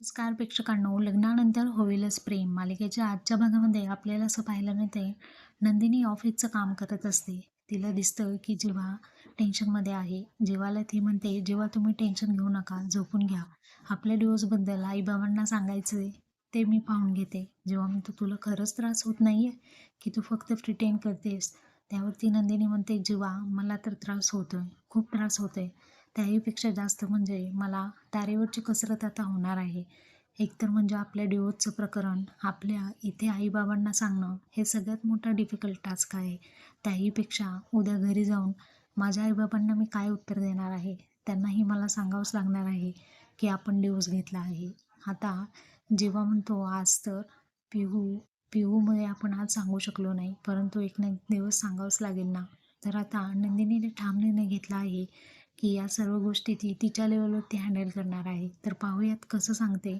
नमस्कार प्रेक्षकांनो लग्नानंतर होईलच प्रेम. मालिकेच्या आजच्या भागामध्ये आपल्याला असं पाहायला मिळते नंदिनी ऑफिसचं काम करत असते. तिला दिसतं की जेव्हा टेन्शनमध्ये आहे जेव्हाला ती म्हणते जेव्हा तुम्ही टेन्शन घेऊ नका झोपून घ्या. आपल्या डिवोर्सबद्दल आईबाबांना सांगायचं ते मी पाहून घेते. जेव्हा म्हणतो तुला खरंच त्रास होत नाही आहे की तू फक्त प्रिटेंड करतेस? त्यावरती नंदिनी म्हणते जेव्हा मला तर त्रास होतोय खूप त्रास होतोय. त्याहीपेक्षा जास्त म्हणजे मला तारेवरची कसरत आता होणार आहे. एकतर म्हणजे आपल्या डिवोर्सचं प्रकरण आपल्या इथे आईबाबांना सांगणं हे सगळ्यात मोठा डिफिकल्ट टास्क आहे. त्याहीपेक्षा उद्या घरी जाऊन माझ्या आईबाबांना मी काय उत्तर देणार आहे त्यांनाही मला सांगावंच लागणार आहे की आपण डिवोर्स घेतला आहे. आता जेव्हा म्हणतो आज तर पिहू पिहूमुळे आपण आज सांगू शकलो नाही परंतु एक ना एक दिवस सांगावंच लागेल ना. तर आता नंदिनीने ठाम निर्णय घेतला आहे की या सर्व गोष्टी ती तिच्या लेवलवरती हँडल करणार आहे. तर पाहूयात कसं सांगते.